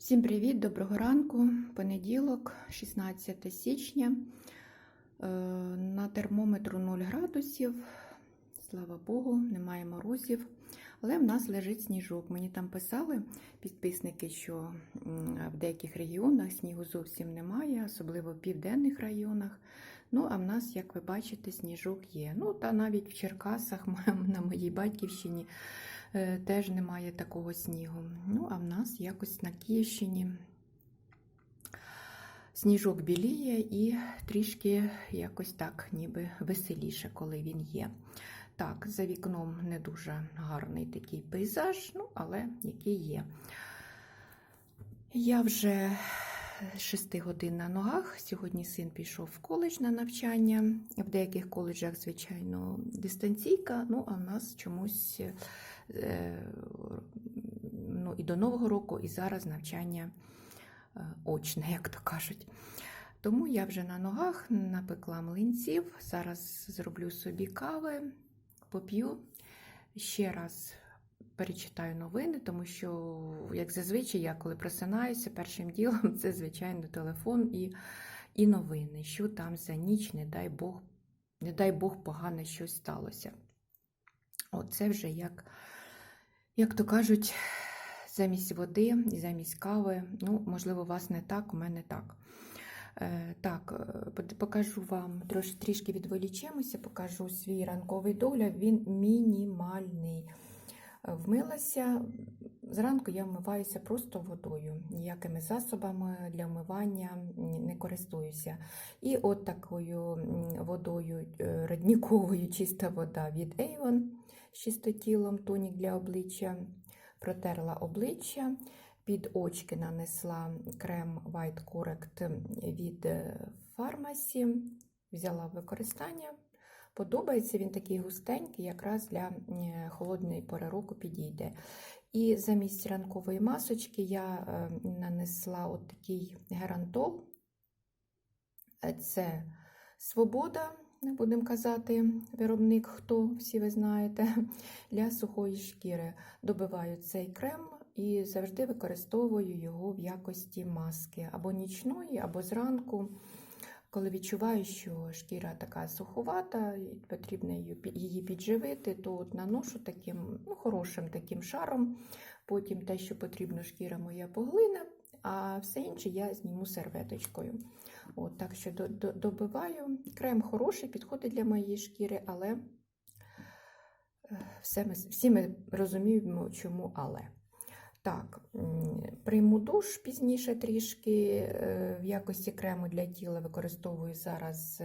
Всім привіт, доброго ранку. Понеділок, 16 січня. Е, На термометру 0 градусів. Слава Богу, немає морозів. Але в нас лежить сніжок. Мені там писали підписники, що в деяких регіонах снігу зовсім немає, особливо в південних районах. Ну, а в нас, як ви бачите, сніжок є. Ну, та навіть в Черкасах, на моїй батьківщині, теж немає такого снігу. Ну, а в нас якось на Київщині сніжок біліє і трішки якось так, ніби веселіше, коли він є. Так, за вікном не дуже гарний такий пейзаж, ну, але який є. Я вже 6 годин на ногах. Сьогодні син пішов в коледж на навчання. В деяких коледжах, звичайно, дистанційка, ну а в нас чомусь е, ну, і до Нового року, і зараз навчання е, очне, як то кажуть. Тому я вже на ногах напекла млинців. Зараз зроблю собі кави, поп'ю. Ще раз перечитаю новини, тому що, як зазвичай, я коли просинаюся, першим ділом це, звичайно, телефон і, і новини. Що там за ніч, не дай Бог, не дай Бог, погане щось сталося. Оце вже як, як то кажуть, замість води і замість кави. Ну, можливо, у вас не так, у мене так. Е, Так, е, покажу вам трош, трішки відволічемося, покажу свій ранковий догляд. Він мінімальний. Е, Вмилася. Зранку я вмиваюся просто водою, ніякими засобами для вмивання не користуюся. І от такою водою е, родніковою чиста вода від Avon з чистотілом, тонік для обличчя, протерла обличчя. Під очки нанесла крем White Correct від Pharmacy, взяла в використання. Подобається він такий густенький, якраз для холодної пори року підійде. І замість ранкової масочки я нанесла от такий герантол. Це свобода, будемо казати, виробник, хто всі ви знаєте, для сухої шкіри. Добиваю цей крем і завжди використовую його в якості маски або нічної, або зранку. Коли відчуваю, що шкіра така суховата, і потрібно її підживити, то от наношу таким ну, хорошим таким шаром. Потім те, що потрібно, шкіра моя поглине, а все інше я зніму серветочкою. От, Так що добиваю. Крем хороший, підходить для моєї шкіри, але все ми, всі ми розуміємо, чому але. Так, прийму душ пізніше трішки. В якості крему для тіла використовую зараз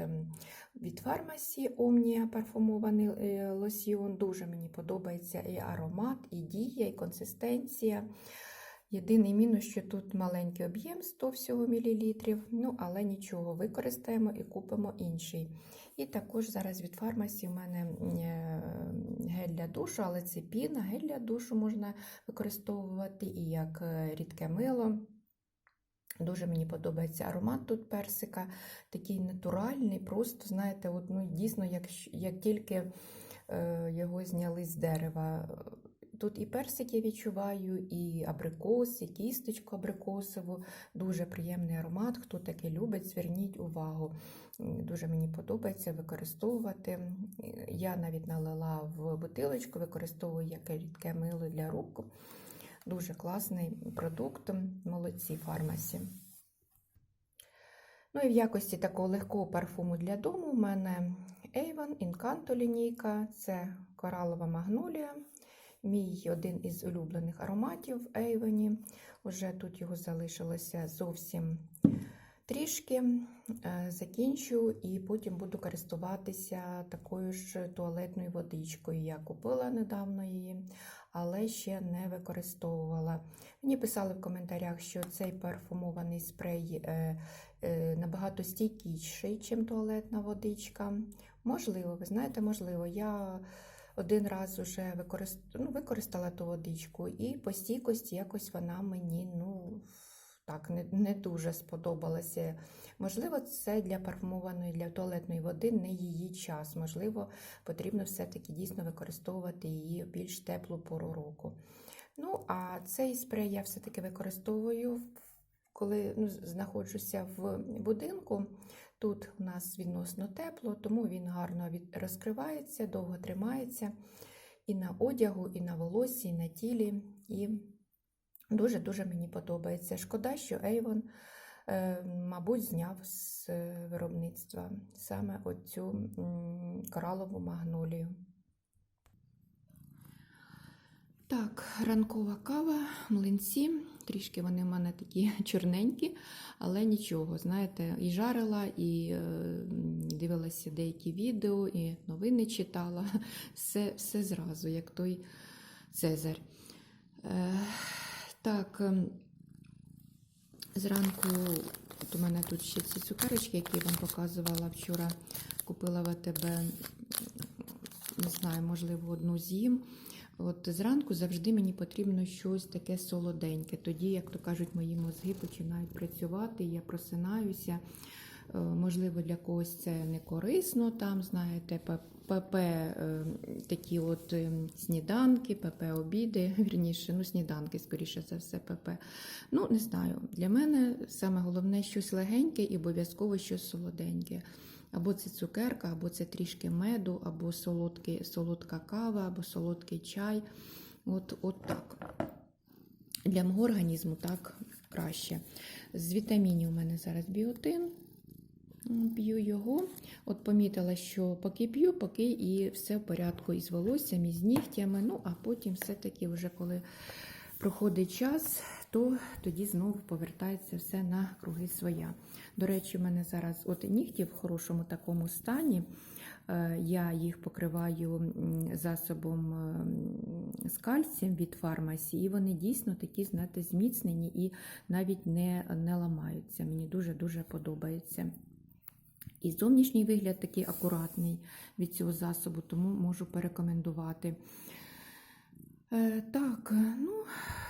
від фармасі Omnia парфумований лосьйон. Дуже мені подобається і аромат, і дія, і консистенція. Єдиний мінус, що тут маленький об'єм 100 всього мілілітрів, ну, але нічого, використаємо і купимо інший. І також зараз від фармасі у мене гель для душу, але це піна, гель для душу можна використовувати і як рідке мило. Дуже мені подобається аромат тут персика, такий натуральний, просто, знаєте, от, ну, дійсно, як, як тільки е, його зняли з дерева. Тут і персик я відчуваю, і абрикос, і кісточку абрикосову. Дуже приємний аромат. Хто таке любить, зверніть увагу. Дуже мені подобається використовувати. Я навіть налила в бутилочку, використовую як рідке мило для рук. Дуже класний продукт, молодці фармасі. Ну і в якості такого легкого парфуму для дому у мене Avon Incanto лінійка, це коралова магнолія. Мій один із улюблених ароматів Ейвені. Уже тут його залишилося зовсім трішки. Закінчу і потім буду користуватися такою ж туалетною водичкою. Я купила недавно її, але ще не використовувала. Мені писали в коментарях, що цей парфумований спрей е, е, набагато стійкіший, ніж туалетна водичка. Можливо, ви знаєте, можливо, я. Один раз вже використ... ну, використала ту водичку, і по стійкості якось вона мені ну, так, не не дуже сподобалася. Можливо, це для парфумованої, для туалетної води не її час. Можливо, потрібно все-таки дійсно використовувати її в більш теплу пору року. Ну, а цей спрей я все-таки використовую, коли ну, знаходжуся в будинку. Тут у нас відносно тепло, тому він гарно розкривається, довго тримається і на одягу, і на волосі, і на тілі. І дуже-дуже мені подобається. Шкода, що Avon, е, мабуть, зняв з е, виробництва саме оцю коралову магнолію. Так, ранкова кава, млинці. Трішки вони в мене такі чорненькі, але нічого. Знаєте, і жарила, і е, дивилася деякі відео, і новини читала. Все, все зразу, як той Цезарь. Е, так, е, зранку от у мене тут ще ці цукерочки, які я вам показувала вчора. Купила в не знаю, можливо, одну з'їм. От зранку завжди мені потрібно щось таке солоденьке. Тоді, як то кажуть, мої мозги починають працювати, я просинаюся. Е, Можливо, для когось це не корисно, там, знаєте, ПП е, такі от е, сніданки, ПП обіди, вірніше, ну, сніданки, скоріше за все, ПП. Ну, не знаю. Для мене саме головне щось легеньке і обов'язково щось солоденьке. Або це цукерка, або це трішки меду, або солодкий, солодка кава, або солодкий чай. От, от так. Для мого організму так краще. З вітамінів у мене зараз біотин. П'ю його. От помітила, що поки п'ю, поки і все в порядку із волоссям, і з нігтями. Ну, а потім все-таки, вже коли проходить час, то тоді знову повертається все на круги своя. До речі, у мене зараз от нігті в хорошому такому стані. Е, Я їх покриваю засобом ем, з кальцієм від фармасі, і вони дійсно такі, знаєте, зміцнені і навіть не, не ламаються. Мені дуже-дуже подобається. І зовнішній вигляд такий акуратний від цього засобу, тому можу порекомендувати. Е, так, ну,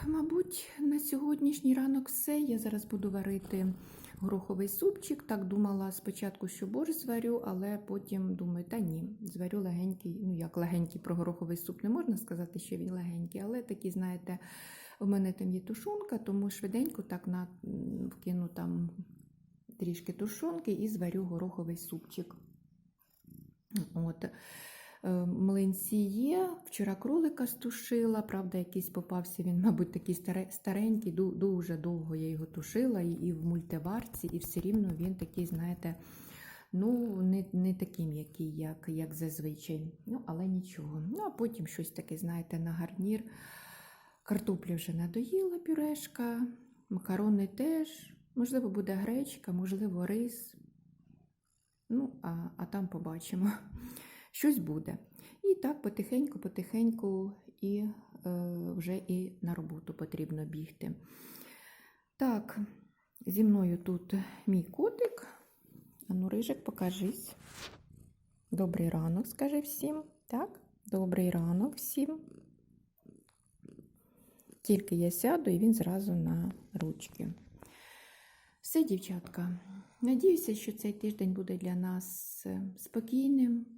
мабуть, на сьогоднішній ранок все. Я зараз буду варити гороховий супчик. Так думала спочатку, що борщ зварю, але потім думаю, та ні, зварю легенький, ну як легенький про гороховий суп, не можна сказати, що він легенький, але такий, знаєте, у мене там є тушонка, тому швиденько так на, вкину там трішки тушонки і зварю гороховий супчик. От. Е, Млинці є. Вчора кролика стушила, правда, якийсь попався він, мабуть, такий старенький, дуже довго я його тушила і, в мультиварці, і все рівно він такий, знаєте, ну, не, не такий м'який, як, як зазвичай. Ну, але нічого. Ну, а потім щось таке, знаєте, на гарнір. Картоплі вже надоїла пюрешка, макарони теж. Можливо, буде гречка, можливо, рис. Ну, а, а там побачимо. Щось буде. І так потихеньку, потихеньку і е, вже і на роботу потрібно бігти. Так, зі мною тут мій котик. Ану, Рижик, покажись. Добрий ранок, скажи всім. Так, добрий ранок всім. Тільки я сяду, і він зразу на ручки. Все, дівчатка. Надіюся, що цей тиждень буде для нас е, спокійним.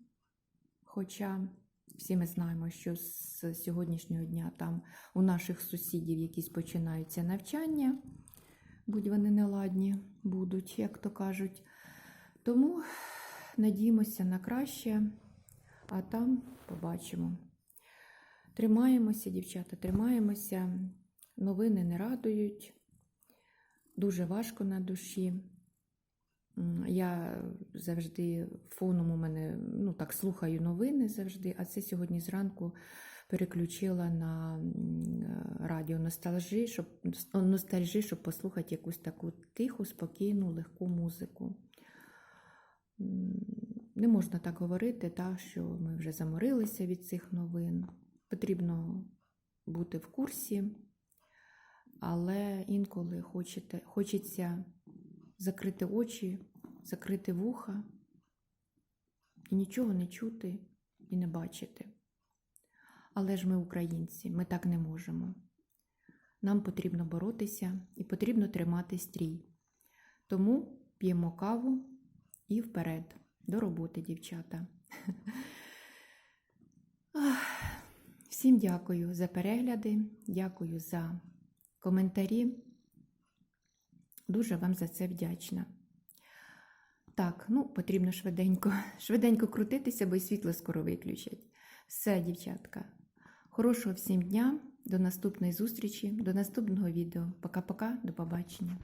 Хоча всі ми знаємо, що з сьогоднішнього дня там у наших сусідів якісь починаються навчання, будь вони неладні будуть, як то кажуть. Тому надіємося на краще, а там побачимо. Тримаємося, дівчата, тримаємося. Новини не радують. Дуже важко на душі. Я завжди фоном у мене ну так слухаю новини завжди, а це сьогодні зранку переключила на радіо ностальжі, щоб ностальжі, щоб послухати якусь таку тиху, спокійну, легку музику. Не можна так говорити, та, що ми вже заморилися від цих новин. Потрібно бути в курсі, але інколи хочете, хочеться закрити очі, закрити вуха і нічого не чути і не бачити. Але ж ми українці, ми так не можемо. Нам потрібно боротися і потрібно тримати стрій. Тому п'ємо каву і вперед. До роботи, дівчата. Всім дякую за перегляди, дякую за коментарі. Дуже вам за це вдячна. Так, ну, потрібно швиденько, швиденько крутитися, бо й світло скоро виключать. Все, дівчатка. Хорошого всім дня, до наступної зустрічі, до наступного відео. Пока-пока, до побачення.